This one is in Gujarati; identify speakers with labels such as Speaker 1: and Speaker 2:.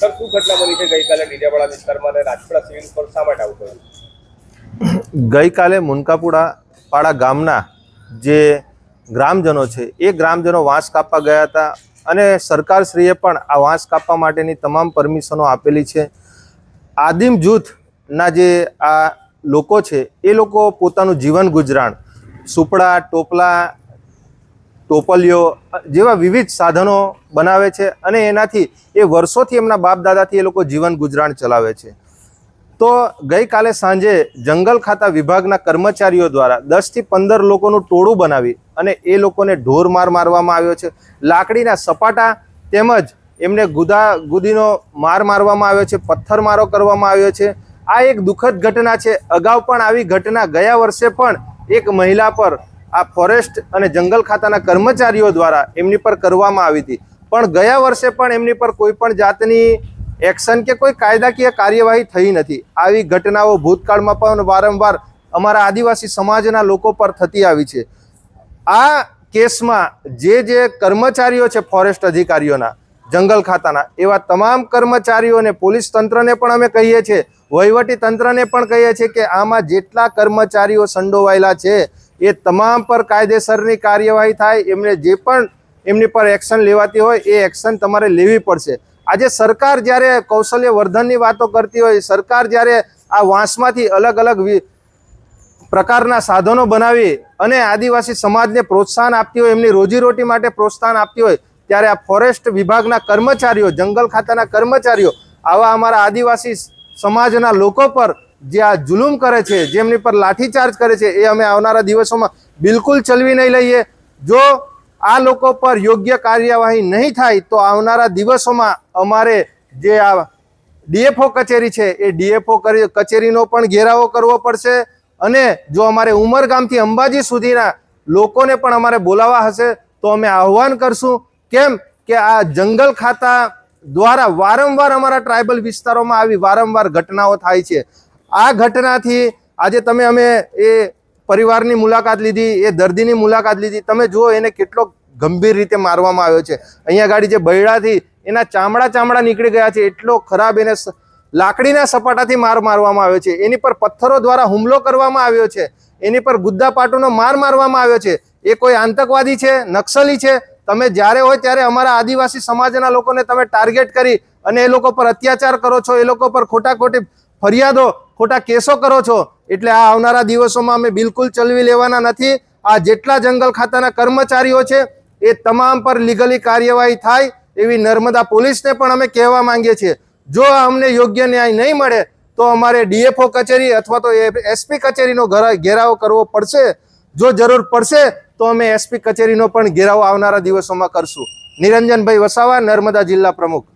Speaker 1: સર, શું ઘટના બની છે? ગઈકાલે ડીડિયાવાડા વિસ્તારમાં અને રાજપુરા સિવિલ પર શા માટે આવું થયું?
Speaker 2: ગઈકાલે મુનકાપુરા પાડા ગામના જે ગ્રામજનો છે, એ ગ્રામજનો વાંસ કાપવા ગયા હતા અને સરકારશ્રીએ પણ આ વાંસ કાપવા માટેની તમામ પરમિશનો આપેલી છે. આદિમ જૂથના જે આ લોકો છે, એ લોકો પોતાનું જીવન ગુજરાન સુપડા, ટોપલા ટોપલીઓ, જેવા વિવિધ સાધનો બનાવે છે અને એનાથી એ વર્ષોથી એમના બાપ દાદાથી એ લોકો જીવન ગુજરાન ચલાવે છે. તો ગઈકાલે સાંજે જંગલ ખાતા વિભાગના કર્મચારીઓ દ્વારા દસથી પંદર લોકોનું ટોળું બનાવી અને એ લોકોને ઢોર માર મારવામાં આવ્યો છે. લાકડીના સપાટા તેમજ એમને ગુદા, ગુદીનો માર મારવામાં આવ્યો છે પથ્થરમારો કરવામાં આવ્યો છે. આ એક દુઃખદ ઘટના છે. અગાઉ પણ આવી ઘટના ગયા વર્ષે પણ એક મહિલા પર આ ફોરેસ્ટ અને જંગલ ખાતાના કર્મચારીઓ દ્વારા એમની પર કરવામાં આવી હતી. પણ ગયા વર્ષે પણ એમની પર કોઈ પણ જાતની એક્શન કે કોઈ કાયદાકીય કાર્યવાહી થઈ નથી. આવી ઘટનાઓ ભૂતકાળમાં પણ વારંવાર અમારા આદિવાસી સમાજના લોકો પર થતી આવી છે. આ કેસમાં જે જે કર્મચારીઓ છે ફોરેસ્ટ અધિકારીઓના, જંગલ ખાતાના, એવા તમામ કર્મચારીઓને પોલીસ તંત્રને પણ અમે કહીએ છીએ, વહીવટી તંત્રને પણ કહીએ છીએ કે આમાં જેટલા કર્મચારીઓ સંડોવાયેલા છે એ તમામ પર કાયદેસરની કાર્યવાહી થાય, એમને જે પણ એમની પર એક્શન લેવાતી હોય, એ એક્શન તમારે લેવી પડશે. આજે સરકાર જ્યારે કૌશલ્ય વર્ધનની વાતો કરતી હોય, સરકાર જ્યારે આ વાંસમાંથી અલગ અલગ પ્રકારના સાધનો બનાવી અને આદિવાસી સમાજને પ્રોત્સાહન આપતી હોય, એમની રોજીરોટી માટે પ્રોત્સાહન આપતી હોય, ત્યારે આ ફોરેસ્ટ વિભાગના કર્મચારીઓ, જંગલ ખાતાના કર્મચારીઓ, આવા અમારા આદિવાસી સમાજના લોકો પર જે આ જુલુમ કરે છે જેમની પર લાઠીચાર્જ કરે છે, એ અમે આવનારા દિવસોમાં બિલકુલ ચલવી નહીં લઈએ. જો આ લોકો પર યોગ્ય કાર્યવાહી નહીં થાય, તો આવનારા દિવસોમાં અમારે જે આ ડીએફઓ કચેરી છે, એ ડીએફઓ કચેરીનો પણ ઘેરાવો કરવો પડશે અને જો અમારે ઉમરગામથી અંબાજી સુધીના લોકોને પણ અમારે બોલાવવા હશે, તો અમે આહવાન કરશું. કેમ કે આ જંગલ ખાતા દ્વારા વારંવાર અમારા ટ્રાઇબલ વિસ્તારોમાં આવી વારંવાર ઘટનાઓ થાય છે. આ ઘટનાથી આજે તમે અમે એ પરિવારની મુલાકાત લીધી, એ દર્દીની મુલાકાત લીધી. તમે જુઓ, એને કેટલો ગંભીર રીતે મારવામાં આવ્યો છે. અહીંયા ગાડી જે બૈડાથી એના ચામડા ચામડા નીકળી ગયા છે, એટલો ખરાબ એને લાકડીના સપાટાથી માર મારવામાં આવ્યો છે. એની પર પથ્થરો દ્વારા હુમલો કરવામાં આવ્યો છે. એની પર ગુદ્દા પાટોનો માર મારવામાં આવ્યો છે. એ કોઈ આતંકવાદી છે, નક્સલી છે? તમે જ્યારે હોય ત્યારે અમારા આદિવાસી સમાજના લોકોને તમે ટાર્ગેટ કરી અને એ લોકો પર અત્યાચાર કરો છો, એ લોકો પર ખોટા ખોટી ફરિયાદો ખોટા કેસો કરો છો? એટલે આ આવનારા દિવસોમાં અમે બિલકુલ ચલવી લેવાના નથી. આ જેટલા જંગલ ખાતાના કર્મચારીઓ છે, એ તમામ પર લીગલી કાર્યવાહી થાય એવી નર્મદા પોલીસને પણ અમે કહેવા માંગીએ છીએ. જો અમને યોગ્ય ન્યાય નહીં મળે, તો અમારે ડીએફઓ કચેરી અથવા તો એસપી કચેરીનો ઘરા- ઘેરાવો કરવો પડશે. જો જરૂર પડશે, તો અમે એસપી કચેરીનો પણ ઘેરાવો આવનારા દિવસોમાં કરશું. નિરંજનભાઈ વસાવા, નર્મદા જિલ્લા પ્રમુખ.